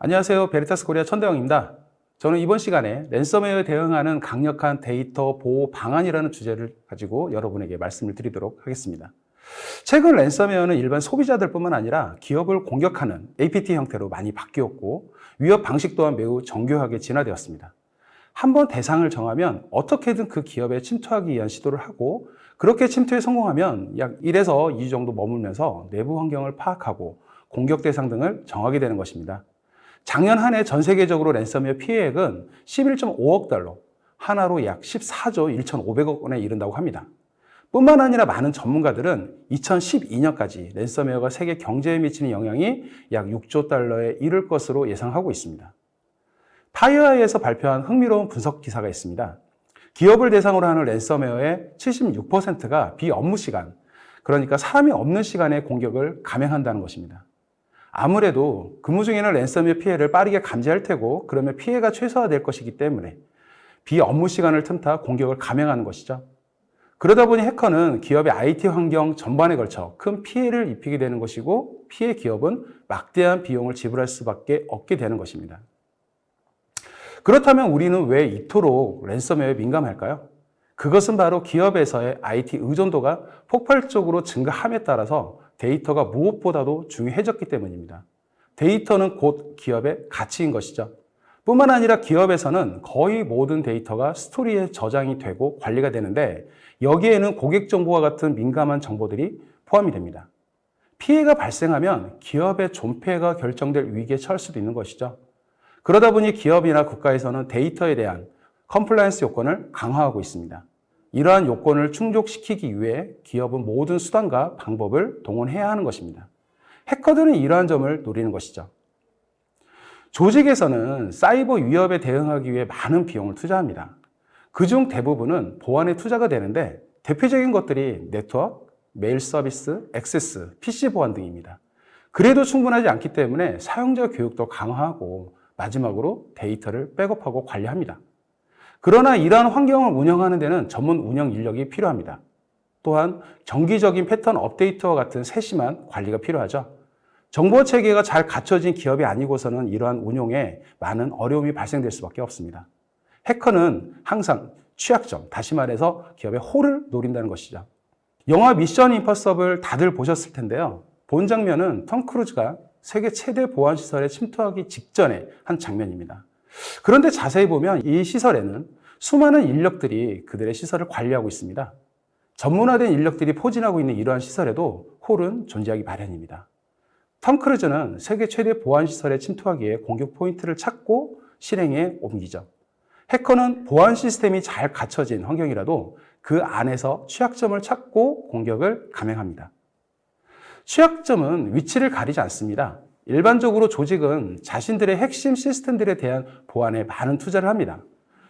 안녕하세요. 베리타스 코리아 천대영입니다. 저는 이번 시간에 랜섬웨어에 대응하는 강력한 데이터 보호 방안이라는 주제를 가지고 여러분에게 말씀을 드리도록 하겠습니다. 최근 랜섬웨어는 일반 소비자들뿐만 아니라 기업을 공격하는 APT 형태로 많이 바뀌었고 위협 방식 또한 매우 정교하게 진화되었습니다. 한번 대상을 정하면 어떻게든 그 기업에 침투하기 위한 시도를 하고 그렇게 침투에 성공하면 약 1에서 2주 정도 머물면서 내부 환경을 파악하고 공격 대상 등을 정하게 되는 것입니다. 작년 한 해 전 세계적으로 랜섬웨어 피해액은 11.5억 달러, 하나로 약 14조 1,500억 원에 이른다고 합니다. 뿐만 아니라 많은 전문가들은 2012년까지 랜섬웨어가 세계 경제에 미치는 영향이 약 6조 달러에 이를 것으로 예상하고 있습니다. 파이어아이에서 발표한 흥미로운 분석 기사가 있습니다. 기업을 대상으로 하는 랜섬웨어의 76%가 비업무 시간, 그러니까 사람이 없는 시간에 공격을 감행한다는 것입니다. 아무래도 근무 중에는 랜섬웨어 피해를 빠르게 감지할 테고 그러면 피해가 최소화될 것이기 때문에 비업무 시간을 틈타 공격을 감행하는 것이죠. 그러다 보니 해커는 기업의 IT 환경 전반에 걸쳐 큰 피해를 입히게 되는 것이고 피해 기업은 막대한 비용을 지불할 수밖에 없게 되는 것입니다. 그렇다면 우리는 왜 이토록 랜섬웨어에 민감할까요? 그것은 바로 기업에서의 IT 의존도가 폭발적으로 증가함에 따라서 데이터가 무엇보다도 중요해졌기 때문입니다. 데이터는 곧 기업의 가치인 것이죠. 뿐만 아니라 기업에서는 거의 모든 데이터가 스토리에 저장이 되고 관리가 되는데 여기에는 고객 정보와 같은 민감한 정보들이 포함이 됩니다. 피해가 발생하면 기업의 존폐가 결정될 위기에 처할 수도 있는 것이죠. 그러다 보니 기업이나 국가에서는 데이터에 대한 컴플라이언스 요건을 강화하고 있습니다. 이러한 요건을 충족시키기 위해 기업은 모든 수단과 방법을 동원해야 하는 것입니다. 해커들은 이러한 점을 노리는 것이죠. 조직에서는 사이버 위협에 대응하기 위해 많은 비용을 투자합니다. 그중 대부분은 보안에 투자가 되는데 대표적인 것들이 네트워크, 메일 서비스, 액세스, PC 보안 등입니다. 그래도 충분하지 않기 때문에 사용자 교육도 강화하고 마지막으로 데이터를 백업하고 관리합니다. 그러나 이러한 환경을 운영하는 데는 전문 운영 인력이 필요합니다. 또한 정기적인 패턴 업데이트와 같은 세심한 관리가 필요하죠. 정보 체계가 잘 갖춰진 기업이 아니고서는 이러한 운용에 많은 어려움이 발생될 수밖에 없습니다. 해커는 항상 취약점, 다시 말해서 기업의 홀을 노린다는 것이죠. 영화 미션 임퍼서블 다들 보셨을 텐데요. 본 장면은 톰 크루즈가 세계 최대 보안 시설에 침투하기 직전에 한 장면입니다. 그런데 자세히 보면 이 시설에는 수많은 인력들이 그들의 시설을 관리하고 있습니다. 전문화된 인력들이 포진하고 있는 이러한 시설에도 홀은 존재하기 마련입니다. 톰 크루즈는 세계 최대 보안 시설에 침투하기에 공격 포인트를 찾고 실행에 옮기죠. 해커는 보안 시스템이 잘 갖춰진 환경이라도 그 안에서 취약점을 찾고 공격을 감행합니다. 취약점은 위치를 가리지 않습니다. 일반적으로 조직은 자신들의 핵심 시스템들에 대한 보안에 많은 투자를 합니다.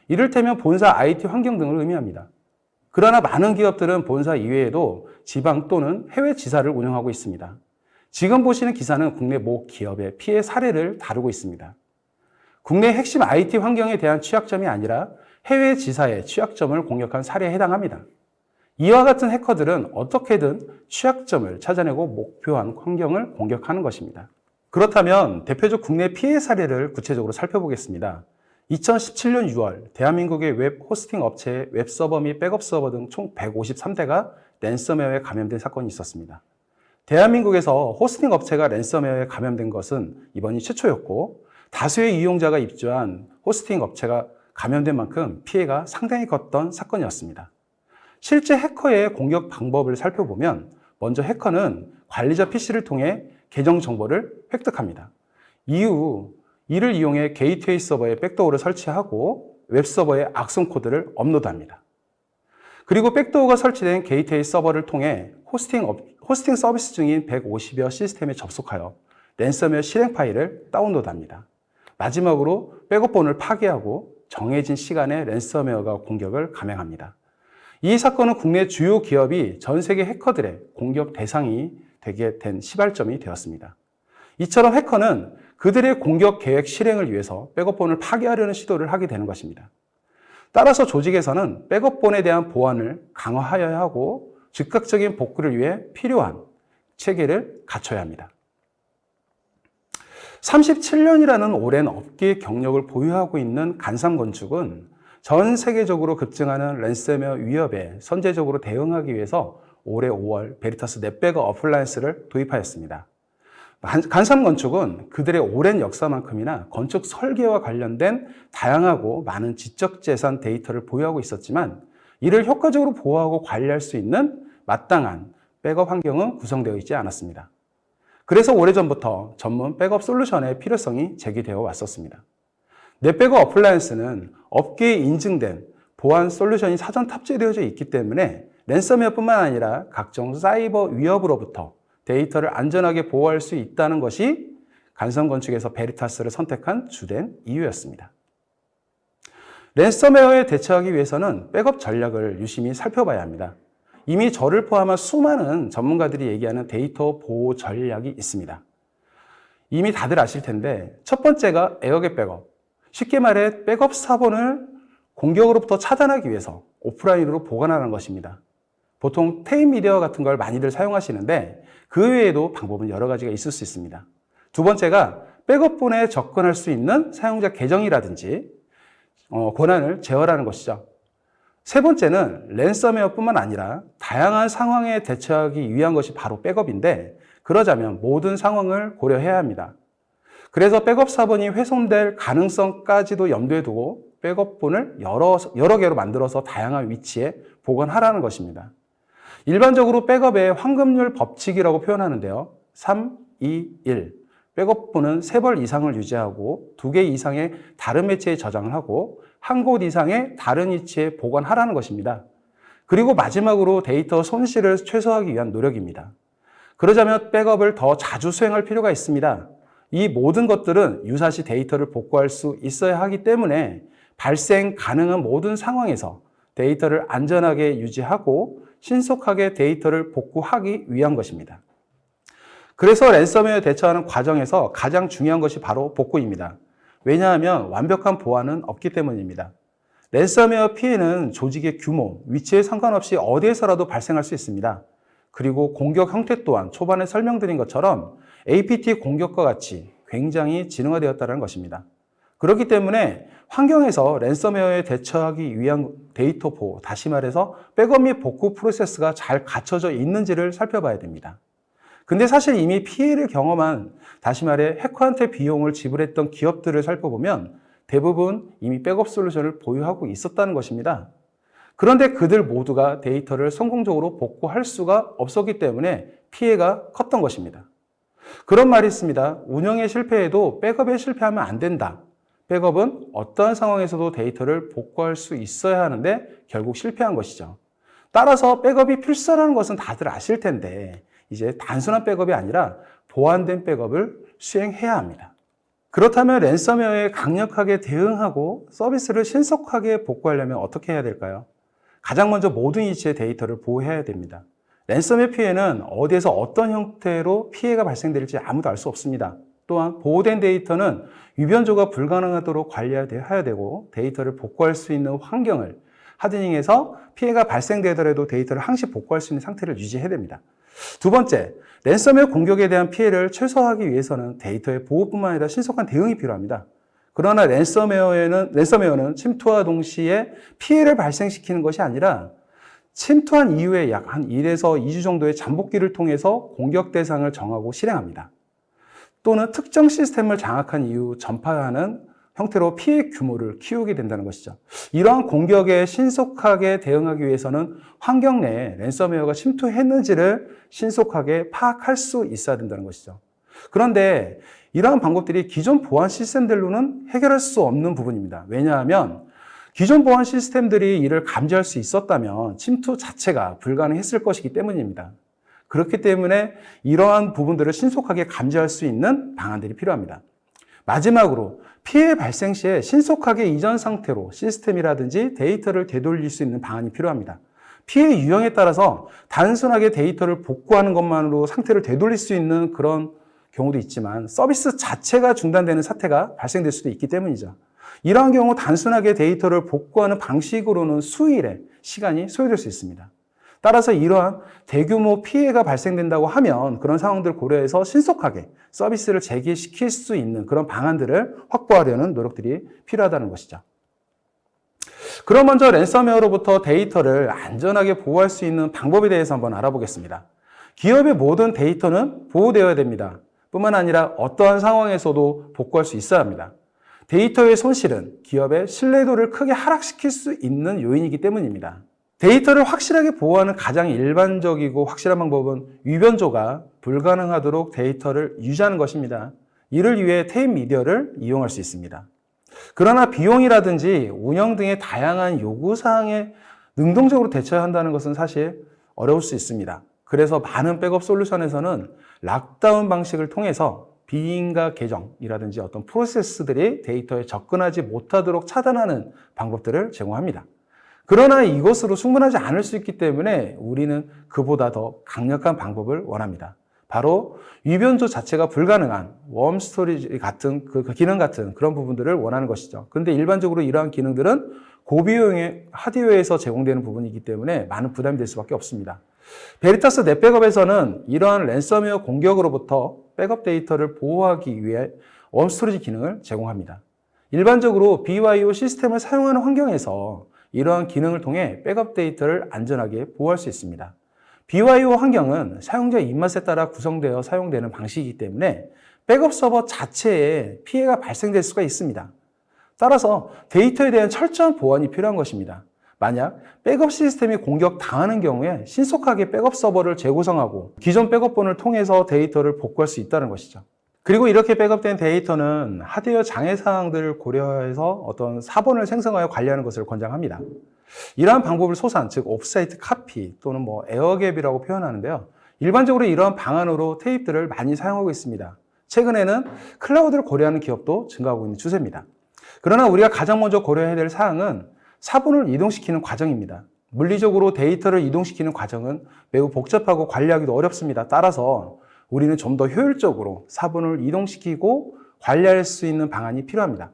이를테면 본사 IT 환경 등을 의미합니다. 그러나 많은 기업들은 본사 이외에도 지방 또는 해외 지사를 운영하고 있습니다. 지금 보시는 기사는 국내 모 기업의 피해 사례를 다루고 있습니다. 국내 핵심 IT 환경에 대한 취약점이 아니라 해외 지사의 취약점을 공격한 사례에 해당합니다. 이와 같은 해커들은 어떻게든 취약점을 찾아내고 목표한 환경을 공격하는 것입니다. 그렇다면 대표적 국내 피해 사례를 구체적으로 살펴보겠습니다. 2017년 6월 대한민국의 웹 호스팅 업체의 웹 서버 및 백업 서버 등 총 153대가 랜섬웨어에 감염된 사건이 있었습니다. 대한민국에서 호스팅 업체가 랜섬웨어에 감염된 것은 이번이 최초였고 다수의 이용자가 입주한 호스팅 업체가 감염된 만큼 피해가 상당히 컸던 사건이었습니다. 실제 해커의 공격 방법을 살펴보면 먼저 해커는 관리자 PC를 통해 계정 정보를 획득합니다. 이후 이를 이용해 게이트웨이 서버에 백도어를 설치하고 웹 서버에 악성 코드를 업로드합니다. 그리고 백도어가 설치된 게이트웨이 서버를 통해 호스팅, 업, 호스팅 서비스 중인 150여 시스템에 접속하여 랜섬웨어 실행 파일을 다운로드합니다. 마지막으로 백업본을 파괴하고 정해진 시간에 랜섬웨어가 공격을 감행합니다. 이 사건은 국내 주요 기업이 전 세계 해커들의 공격 대상이 되게 된 시발점이 되었습니다. 이처럼 해커는 그들의 공격 계획 실행을 위해서 백업본을 파괴하려는 시도를 하게 되는 것입니다. 따라서 조직에서는 백업본에 대한 보안을 강화하여야 하고 즉각적인 복구를 위해 필요한 체계를 갖춰야 합니다. 37년이라는 오랜 업계 경력을 보유하고 있는 간삼건축은 전 세계적으로 급증하는 랜섬웨어 위협에 선제적으로 대응하기 위해서 올해 5월 베리타스 넷백업 어플라이언스를 도입하였습니다. 간삼건축은 그들의 오랜 역사만큼이나 건축 설계와 관련된 다양하고 많은 지적재산 데이터를 보유하고 있었지만 이를 효과적으로 보호하고 관리할 수 있는 마땅한 백업 환경은 구성되어 있지 않았습니다. 그래서 오래전부터 전문 백업 솔루션의 필요성이 제기되어 왔었습니다. 넷백업 어플라이언스는 업계에 인증된 보안 솔루션이 사전 탑재되어져 있기 때문에 랜섬웨어뿐만 아니라 각종 사이버 위협으로부터 데이터를 안전하게 보호할 수 있다는 것이 간성건축에서 베리타스를 선택한 주된 이유였습니다. 랜섬웨어에 대처하기 위해서는 백업 전략을 유심히 살펴봐야 합니다. 이미 저를 포함한 수많은 전문가들이 얘기하는 데이터 보호 전략이 있습니다. 이미 다들 아실 텐데 첫 번째가 에어겟 백업. 쉽게 말해 백업 사본을 공격으로부터 차단하기 위해서 오프라인으로 보관하는 것입니다. 보통 테임 미디어 같은 걸 많이들 사용하시는데 그 외에도 방법은 여러 가지가 있을 수 있습니다. 두 번째가 백업본에 접근할 수 있는 사용자 계정이라든지 어, 권한을 제어하는 것이죠. 세 번째는 랜섬웨어뿐만 아니라 다양한 상황에 대처하기 위한 것이 바로 백업인데 그러자면 모든 상황을 고려해야 합니다. 그래서 백업 사본이 훼손될 가능성까지도 염두에 두고 백업본을 여러, 여러 개로 만들어서 다양한 위치에 보관하라는 것입니다. 일반적으로 백업의 황금률 법칙이라고 표현하는데요. 3, 2, 1. 백업본은 3벌 이상을 유지하고 2개 이상의 다른 매체에 저장을 하고 한 곳 이상의 다른 위치에 보관하라는 것입니다. 그리고 마지막으로 데이터 손실을 최소화하기 위한 노력입니다. 그러자면 백업을 더 자주 수행할 필요가 있습니다. 이 모든 것들은 유사시 데이터를 복구할 수 있어야 하기 때문에 발생 가능한 모든 상황에서 데이터를 안전하게 유지하고 신속하게 데이터를 복구하기 위한 것입니다. 그래서 랜섬웨어 대처하는 과정에서 가장 중요한 것이 바로 복구입니다. 왜냐하면 완벽한 보안은 없기 때문입니다. 랜섬웨어 피해는 조직의 규모, 위치에 상관없이 어디에서라도 발생할 수 있습니다. 그리고 공격 형태 또한 초반에 설명드린 것처럼 APT 공격과 같이 굉장히 진화되었다는 것입니다. 그렇기 때문에 환경에서 랜섬웨어에 대처하기 위한 데이터 보호, 다시 말해서 백업 및 복구 프로세스가 잘 갖춰져 있는지를 살펴봐야 됩니다. 근데 사실 이미 피해를 경험한, 다시 말해 해커한테 비용을 지불했던 기업들을 살펴보면 대부분 이미 백업 솔루션을 보유하고 있었다는 것입니다. 그런데 그들 모두가 데이터를 성공적으로 복구할 수가 없었기 때문에 피해가 컸던 것입니다. 그런 말이 있습니다. 운영에 실패해도 백업에 실패하면 안 된다. 백업은 어떠한 상황에서도 데이터를 복구할 수 있어야 하는데 결국 실패한 것이죠. 따라서 백업이 필수라는 것은 다들 아실 텐데 이제 단순한 백업이 아니라 보완된 백업을 수행해야 합니다. 그렇다면 랜섬웨어에 강력하게 대응하고 서비스를 신속하게 복구하려면 어떻게 해야 될까요? 가장 먼저 모든 이치의 데이터를 보호해야 됩니다. 랜섬웨어 피해는 어디에서 어떤 형태로 피해가 발생될지 아무도 알 수 없습니다. 또한 보호된 데이터는 위변조가 불가능하도록 관리해야 되고 데이터를 복구할 수 있는 환경을 하드닝해서 피해가 발생되더라도 데이터를 항시 복구할 수 있는 상태를 유지해야 됩니다. 두 번째, 랜섬웨어 공격에 대한 피해를 최소화하기 위해서는 데이터의 보호뿐만 아니라 신속한 대응이 필요합니다. 그러나 랜섬웨어에는, 랜섬웨어는 침투와 동시에 피해를 발생시키는 것이 아니라 침투한 이후에 약 한 1에서 2주 정도의 잠복기를 통해서 공격 대상을 정하고 실행합니다. 또는 특정 시스템을 장악한 이후 전파하는 형태로 피해 규모를 키우게 된다는 것이죠. 이러한 공격에 신속하게 대응하기 위해서는 환경 내에 랜섬웨어가 침투했는지를 신속하게 파악할 수 있어야 된다는 것이죠. 그런데 이러한 방법들이 기존 보안 시스템들로는 해결할 수 없는 부분입니다. 왜냐하면 기존 보안 시스템들이 이를 감지할 수 있었다면 침투 자체가 불가능했을 것이기 때문입니다. 그렇기 때문에 이러한 부분들을 신속하게 감지할 수 있는 방안들이 필요합니다. 마지막으로 피해 발생 시에 신속하게 이전 상태로 시스템이라든지 데이터를 되돌릴 수 있는 방안이 필요합니다. 피해 유형에 따라서 단순하게 데이터를 복구하는 것만으로 상태를 되돌릴 수 있는 그런 경우도 있지만 서비스 자체가 중단되는 사태가 발생될 수도 있기 때문이죠. 이러한 경우 단순하게 데이터를 복구하는 방식으로는 수일의 시간이 소요될 수 있습니다. 따라서 이러한 대규모 피해가 발생된다고 하면 그런 상황들을 고려해서 신속하게 서비스를 재개시킬 수 있는 그런 방안들을 확보하려는 노력들이 필요하다는 것이죠. 그럼 먼저 랜섬웨어로부터 데이터를 안전하게 보호할 수 있는 방법에 대해서 한번 알아보겠습니다. 기업의 모든 데이터는 보호되어야 됩니다. 뿐만 아니라 어떠한 상황에서도 복구할 수 있어야 합니다. 데이터의 손실은 기업의 신뢰도를 크게 하락시킬 수 있는 요인이기 때문입니다. 데이터를 확실하게 보호하는 가장 일반적이고 확실한 방법은 위변조가 불가능하도록 데이터를 유지하는 것입니다. 이를 위해 테이프 미디어를 이용할 수 있습니다. 그러나 비용이라든지 운영 등의 다양한 요구사항에 능동적으로 대처한다는 것은 사실 어려울 수 있습니다. 그래서 많은 백업 솔루션에서는 락다운 방식을 통해서 비인가 계정이라든지 어떤 프로세스들이 데이터에 접근하지 못하도록 차단하는 방법들을 제공합니다. 그러나 이것으로 충분하지 않을 수 있기 때문에 우리는 그보다 더 강력한 방법을 원합니다. 바로 위변조 자체가 불가능한 웜 스토리지 같은 그, 그 기능 같은 그런 부분들을 원하는 것이죠. 근데 일반적으로 이러한 기능들은 고비용의 하드웨어에서 제공되는 부분이기 때문에 많은 부담이 될 수밖에 없습니다. 베리타스 넷백업에서는 이러한 랜섬웨어 공격으로부터 백업 데이터를 보호하기 위해 웜 스토리지 기능을 제공합니다. 일반적으로 BYO 시스템을 사용하는 환경에서 이러한 기능을 통해 백업 데이터를 안전하게 보호할 수 있습니다. BYO 환경은 사용자 입맛에 따라 구성되어 사용되는 방식이기 때문에 백업 서버 자체에 피해가 발생될 수가 있습니다. 따라서 데이터에 대한 철저한 보안이 필요한 것입니다. 만약 백업 시스템이 공격당하는 경우에 신속하게 백업 서버를 재구성하고 기존 백업본을 통해서 데이터를 복구할 수 있다는 것이죠. 그리고 이렇게 백업된 데이터는 하드웨어 장애 사항들을 고려해서 어떤 사본을 생성하여 관리하는 것을 권장합니다. 이러한 방법을 소산, 즉 옵사이트 카피 또는 뭐 에어갭이라고 표현하는데요. 일반적으로 이러한 방안으로 테이프들을 많이 사용하고 있습니다. 최근에는 클라우드를 고려하는 기업도 증가하고 있는 추세입니다. 그러나 우리가 가장 먼저 고려해야 될 사항은 사본을 이동시키는 과정입니다. 물리적으로 데이터를 이동시키는 과정은 매우 복잡하고 관리하기도 어렵습니다. 따라서 우리는 좀 더 효율적으로 사본을 이동시키고 관리할 수 있는 방안이 필요합니다.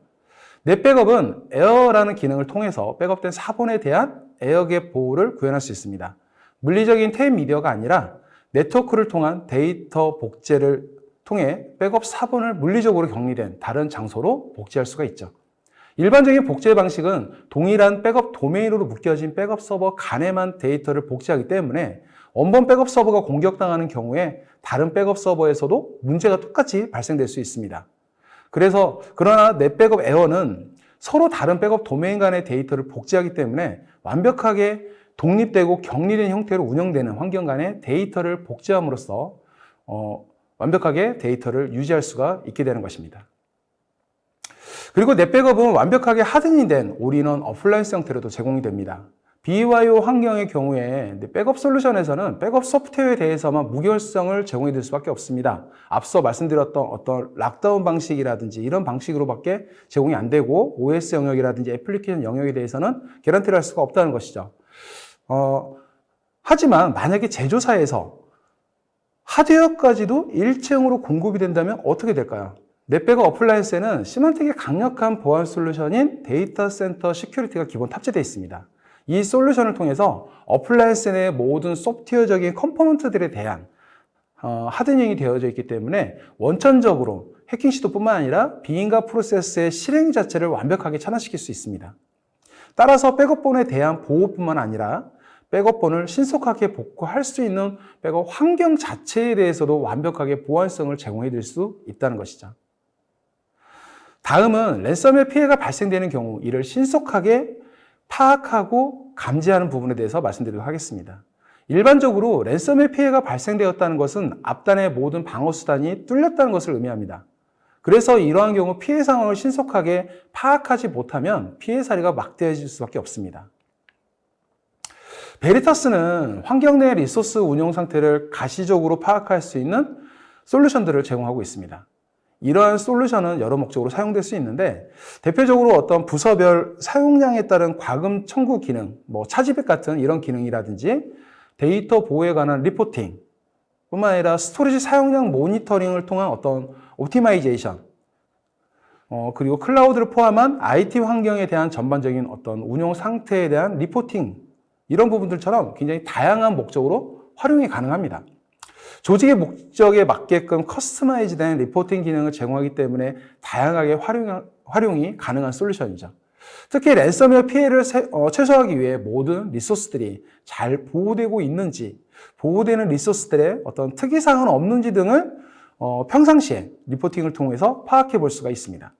넷 백업은 에어라는 기능을 통해서 백업된 사본에 대한 에어갭 보호를 구현할 수 있습니다. 물리적인 테이프 미디어가 아니라 네트워크를 통한 데이터 복제를 통해 백업 사본을 물리적으로 격리된 다른 장소로 복제할 수가 있죠. 일반적인 복제 방식은 동일한 백업 도메인으로 묶여진 백업 서버 간에만 데이터를 복제하기 때문에 원본 백업 서버가 공격당하는 경우에 다른 백업 서버에서도 문제가 똑같이 발생될 수 있습니다. 그래서 그러나 넷백업 에어는 서로 다른 백업 도메인 간의 데이터를 복제하기 때문에 완벽하게 독립되고 격리된 형태로 운영되는 환경 간의 데이터를 복제함으로써 어, 완벽하게 데이터를 유지할 수가 있게 되는 것입니다. 그리고 넷백업은 완벽하게 하드닝 된 올인원 어플라이언스 형태로도 제공이 됩니다. BYO 환경의 경우에 백업 솔루션에서는 백업 소프트웨어에 대해서만 무결성을 제공해 드릴 수밖에 없습니다. 앞서 말씀드렸던 어떤 락다운 방식이라든지 이런 방식으로밖에 제공이 안 되고 OS 영역이라든지 애플리케이션 영역에 대해서는 개런티를 할 수가 없다는 것이죠. 어, 하지만 만약에 제조사에서 하드웨어까지도 일체형으로 공급이 된다면 어떻게 될까요? 넷백업 어플라이언스에는 시만텍의 강력한 보안 솔루션인 데이터 센터 시큐리티가 기본 탑재되어 있습니다. 이 솔루션을 통해서 어플라이언스 내 모든 소프트웨어적인 컴포넌트들에 대한 어, 하드닝이 되어져 있기 때문에 원천적으로 해킹 시도뿐만 아니라 비인가 프로세스의 실행 자체를 완벽하게 차단시킬 수 있습니다. 따라서 백업본에 대한 보호뿐만 아니라 백업본을 신속하게 복구할 수 있는 백업 환경 자체에 대해서도 완벽하게 보안성을 제공해 드릴 수 있다는 것이죠. 다음은 랜섬웨어 피해가 발생되는 경우 이를 신속하게 파악하고 감지하는 부분에 대해서 말씀드리도록 하겠습니다. 일반적으로 랜섬웨어 피해가 발생되었다는 것은 앞단의 모든 방어 수단이 뚫렸다는 것을 의미합니다. 그래서 이러한 경우 피해 상황을 신속하게 파악하지 못하면 피해 사례가 막대해질 수밖에 없습니다. 베리타스는 환경 내 리소스 운영 상태를 가시적으로 파악할 수 있는 솔루션들을 제공하고 있습니다. 이러한 솔루션은 여러 목적으로 사용될 수 있는데 대표적으로 어떤 부서별 사용량에 따른 과금 청구 기능, 뭐 차지백 같은 이런 기능이라든지 데이터 보호에 관한 리포팅 뿐만 아니라 스토리지 사용량 모니터링을 통한 어떤 옵티마이제이션 어, 그리고 클라우드를 포함한 IT 환경에 대한 전반적인 어떤 운용 상태에 대한 리포팅 이런 부분들처럼 굉장히 다양한 목적으로 활용이 가능합니다. 조직의 목적에 맞게끔 커스터마이즈된 리포팅 기능을 제공하기 때문에 다양하게 활용, 활용이 가능한 솔루션이죠. 특히 랜섬웨어 피해를 세- 어, 최소화하기 위해 모든 리소스들이 잘 보호되고 있는지, 보호되는 리소스들의 어떤 특이사항은 없는지 등을 어, 평상시에 리포팅을 통해서 파악해 볼 수가 있습니다.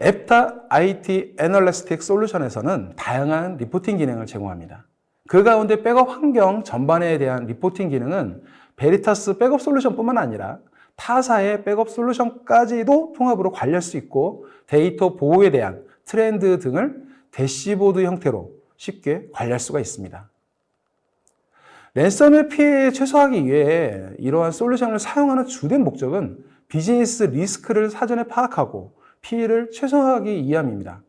앱타 IT 애널리스틱 솔루션에서는 다양한 리포팅 기능을 제공합니다. 그 가운데 백업 환경 전반에 대한 리포팅 기능은 베리타스 백업 솔루션뿐만 아니라 타사의 백업 솔루션까지도 통합으로 관리할 수 있고 데이터 보호에 대한 트렌드 등을 대시보드 형태로 쉽게 관리할 수가 있습니다. 랜섬의 피해 최소화하기 위해 이러한 솔루션을 사용하는 주된 목적은 비즈니스 리스크를 사전에 파악하고 피해를 최소화하기 위함입니다.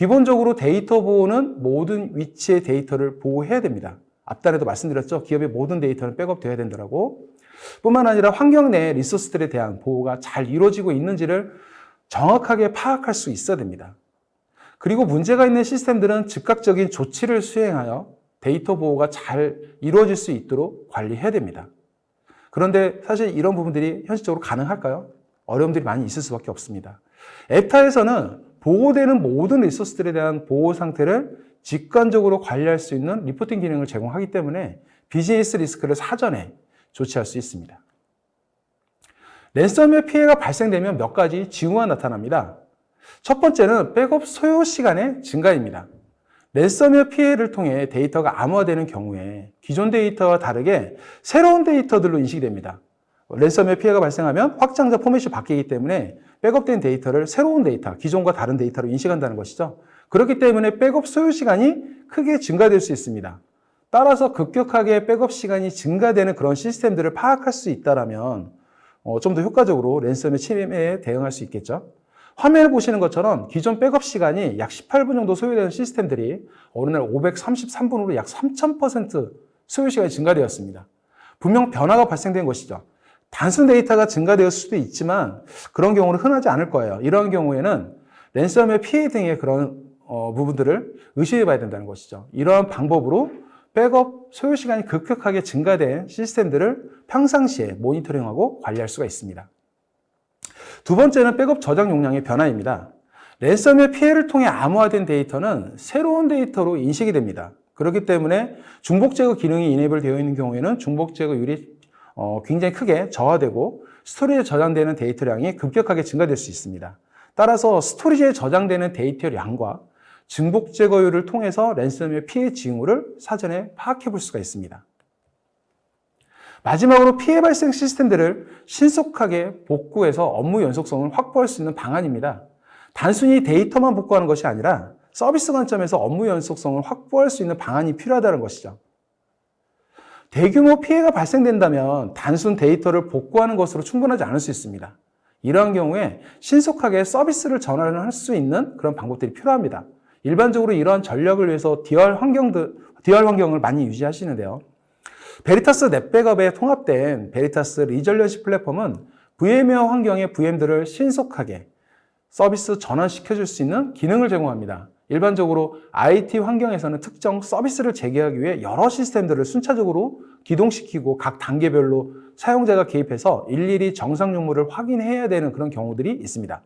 기본적으로 데이터 보호는 모든 위치의 데이터를 보호해야 됩니다. 앞단에도 말씀드렸죠. 기업의 모든 데이터는 백업되어야 된다고. 뿐만 아니라 환경 내 리소스들에 대한 보호가 잘 이루어지고 있는지를 정확하게 파악할 수 있어야 됩니다. 그리고 문제가 있는 시스템들은 즉각적인 조치를 수행하여 데이터 보호가 잘 이루어질 수 있도록 관리해야 됩니다. 그런데 사실 이런 부분들이 현실적으로 가능할까요? 어려움들이 많이 있을 수밖에 없습니다. 앱타에서는 보호되는 모든 리소스들에 대한 보호 상태를 직관적으로 관리할 수 있는 리포팅 기능을 제공하기 때문에 비즈니스 리스크를 사전에 조치할 수 있습니다. 랜섬웨어 피해가 발생되면 몇 가지 징후가 나타납니다. 첫 번째는 백업 소요 시간의 증가입니다. 랜섬웨어 피해를 통해 데이터가 암호화되는 경우에 기존 데이터와 다르게 새로운 데이터들로 인식이 됩니다. 랜섬웨어 피해가 발생하면 확장자 포맷이 바뀌기 때문에 백업된 데이터를 새로운 데이터, 기존과 다른 데이터로 인식한다는 것이죠. 그렇기 때문에 백업 소요 시간이 크게 증가될 수 있습니다. 따라서 급격하게 백업 시간이 증가되는 그런 시스템들을 파악할 수 있다면 어, 좀 더 효과적으로 랜섬의 침해에 대응할 수 있겠죠. 화면을 보시는 것처럼 기존 백업 시간이 약 18분 정도 소요되는 시스템들이 어느 날 533분으로 약 3000% 소요 시간이 증가되었습니다. 분명 변화가 발생된 것이죠. 단순 데이터가 증가되었을 수도 있지만 그런 경우는 흔하지 않을 거예요. 이러한 경우에는 랜섬의 피해 등의 그런 어, 부분들을 의심해 봐야 된다는 것이죠. 이러한 방법으로 백업 소요 시간이 급격하게 증가된 시스템들을 평상시에 모니터링하고 관리할 수가 있습니다. 두 번째는 백업 저장 용량의 변화입니다. 랜섬의 피해를 통해 암호화된 데이터는 새로운 데이터로 인식이 됩니다. 그렇기 때문에 중복 제거 기능이 이네이블 되어 있는 경우에는 중복 제거율이 어, 굉장히 크게 저하되고 스토리지에 저장되는 데이터량이 급격하게 증가될 수 있습니다. 따라서 스토리지에 저장되는 데이터량과 증복 제거율을 통해서 랜섬의 피해 징후를 사전에 파악해 볼 수가 있습니다. 마지막으로 피해 발생 시스템들을 신속하게 복구해서 업무 연속성을 확보할 수 있는 방안입니다. 단순히 데이터만 복구하는 것이 아니라 서비스 관점에서 업무 연속성을 확보할 수 있는 방안이 필요하다는 것이죠. 대규모 피해가 발생된다면 단순 데이터를 복구하는 것으로 충분하지 않을 수 있습니다. 이러한 경우에 신속하게 서비스를 전환을 할 수 있는 그런 방법들이 필요합니다. 일반적으로 이러한 전력을 위해서 DR 환경들, DR 환경을 많이 유지하시는데요. 베리타스 넷백업에 통합된 베리타스 리절런시 플랫폼은 VM웨어 환경의 VM들을 신속하게 서비스 전환시켜 줄 수 있는 기능을 제공합니다. 일반적으로 IT 환경에서는 특정 서비스를 재개하기 위해 여러 시스템들을 순차적으로 기동시키고 각 단계별로 사용자가 개입해서 일일이 정상 용무를 확인해야 되는 그런 경우들이 있습니다.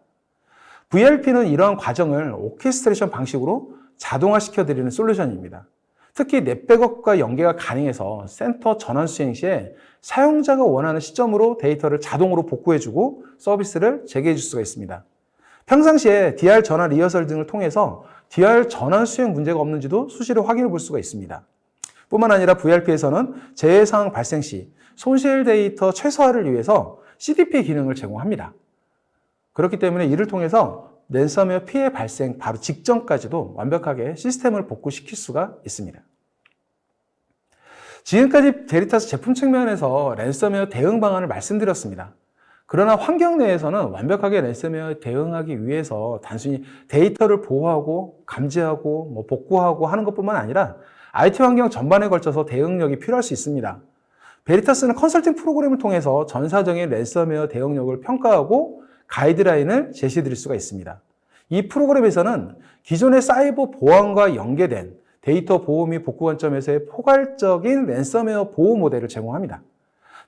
VLP는 이러한 과정을 오케스트레이션 방식으로 자동화시켜 드리는 솔루션입니다. 특히 넷백업과 연계가 가능해서 센터 전환 수행 시에 사용자가 원하는 시점으로 데이터를 자동으로 복구해주고 서비스를 재개해 줄 수가 있습니다. 평상시에 DR 전환 리허설 등을 통해서 DR 전환 수행 문제가 없는지도 수시로 확인해 볼 수가 있습니다. 뿐만 아니라 VRP에서는 재해 상황 발생 시 손실 데이터 최소화를 위해서 CDP 기능을 제공합니다. 그렇기 때문에 이를 통해서 랜섬웨어 피해 발생 바로 직전까지도 완벽하게 시스템을 복구시킬 수가 있습니다. 지금까지 데리타스 제품 측면에서 랜섬웨어 대응 방안을 말씀드렸습니다. 그러나 환경 내에서는 완벽하게 랜섬웨어에 대응하기 위해서 단순히 데이터를 보호하고 감지하고 뭐 복구하고 하는 것뿐만 아니라 IT 환경 전반에 걸쳐서 대응력이 필요할 수 있습니다. 베리타스는 컨설팅 프로그램을 통해서 전사적인 랜섬웨어 대응력을 평가하고 가이드라인을 제시해 드릴 수가 있습니다. 이 프로그램에서는 기존의 사이버 보안과 연계된 데이터 보호 및 복구 관점에서의 포괄적인 랜섬웨어 보호 모델을 제공합니다.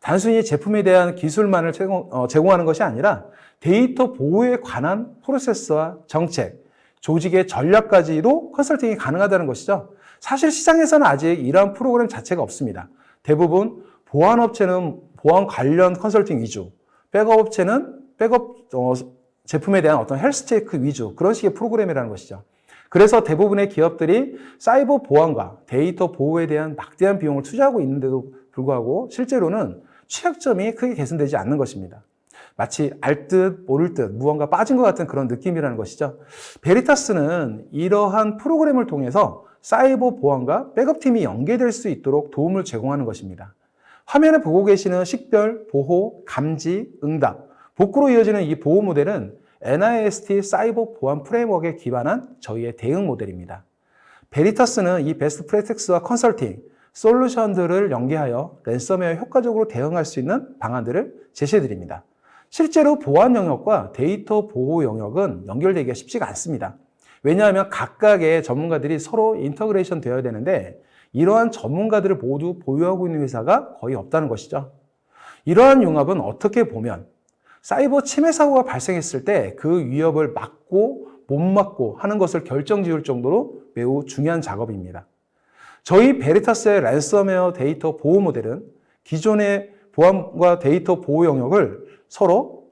단순히 제품에 대한 기술만을 제공, 어, 제공하는 것이 아니라 데이터 보호에 관한 프로세스와 정책, 조직의 전략까지도 컨설팅이 가능하다는 것이죠. 사실 시장에서는 아직 이러한 프로그램 자체가 없습니다. 대부분 보안업체는 보안 관련 컨설팅 위주, 백업업체는 백업 어, 제품에 대한 어떤 헬스 체크 위주 그런 식의 프로그램이라는 것이죠. 그래서 대부분의 기업들이 사이버 보안과 데이터 보호에 대한 막대한 비용을 투자하고 있는데도 불구하고 실제로는 취약점이 크게 개선되지 않는 것입니다. 마치 알 듯 모를 듯 무언가 빠진 것 같은 그런 느낌이라는 것이죠. 베리타스는 이러한 프로그램을 통해서 사이버 보안과 백업팀이 연계될 수 있도록 도움을 제공하는 것입니다. 화면에 보고 계시는 식별, 보호, 감지, 응답, 복구로 이어지는 이 보호 모델은 NIST 사이버 보안 프레임워크에 기반한 저희의 대응 모델입니다. 베리타스는 이 베스트 프랙틱스와 컨설팅, 솔루션들을 연계하여 랜섬웨어에 효과적으로 대응할 수 있는 방안들을 제시해 드립니다. 실제로 보안 영역과 데이터 보호 영역은 연결되기가 쉽지가 않습니다. 왜냐하면 각각의 전문가들이 서로 인터그레이션 되어야 되는데 이러한 전문가들을 모두 보유하고 있는 회사가 거의 없다는 것이죠. 이러한 융합은 어떻게 보면 사이버 침해 사고가 발생했을 때 그 위협을 막고 못 막고 하는 것을 결정 지을 정도로 매우 중요한 작업입니다. 저희 베리타스의 랜섬웨어 데이터 보호 모델은 기존의 보안과 데이터 보호 영역을 서로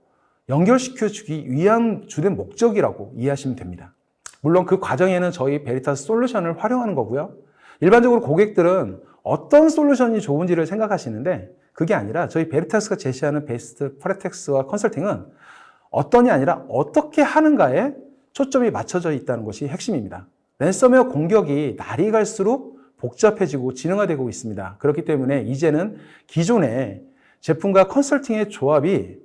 연결시켜 주기 위한 주된 목적이라고 이해하시면 됩니다. 물론 그 과정에는 저희 베리타스 솔루션을 활용하는 거고요. 일반적으로 고객들은 어떤 솔루션이 좋은지를 생각하시는데 그게 아니라 저희 베리타스가 제시하는 베스트 프레텍스와 컨설팅은 어떤이 아니라 어떻게 하는가에 초점이 맞춰져 있다는 것이 핵심입니다. 랜섬웨어 공격이 날이 갈수록 복잡해지고 진화되고 있습니다. 그렇기 때문에 이제는 기존의 제품과 컨설팅의 조합이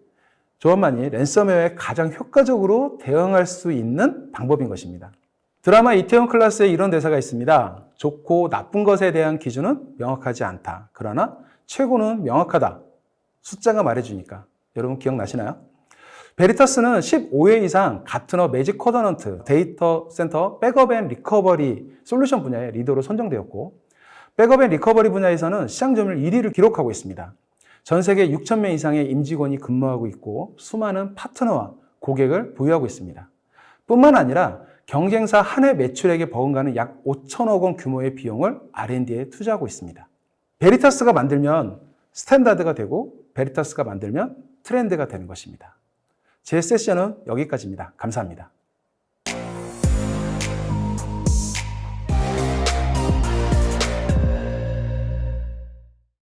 조합만이 랜섬웨어에 가장 효과적으로 대응할 수 있는 방법인 것입니다. 드라마 이태원 클라스에 이런 대사가 있습니다. 좋고 나쁜 것에 대한 기준은 명확하지 않다. 그러나 최고는 명확하다. 숫자가 말해주니까. 여러분 기억나시나요? 베리타스는 15회 이상 가트너 매직 쿼더넌트 데이터 센터 백업 앤 리커버리 솔루션 분야의 리더로 선정되었고 백업 앤 리커버리 분야에서는 시장 점유율 1위를 기록하고 있습니다. 전 세계 6천 명 이상의 임직원이 근무하고 있고 수많은 파트너와 고객을 보유하고 있습니다. 뿐만 아니라 경쟁사 한 해 매출액에 버금가는 약 5천억 원 규모의 비용을 R&D에 투자하고 있습니다. 베리타스가 만들면 스탠다드가 되고 베리타스가 만들면 트렌드가 되는 것입니다. 제 세션은 여기까지입니다. 감사합니다.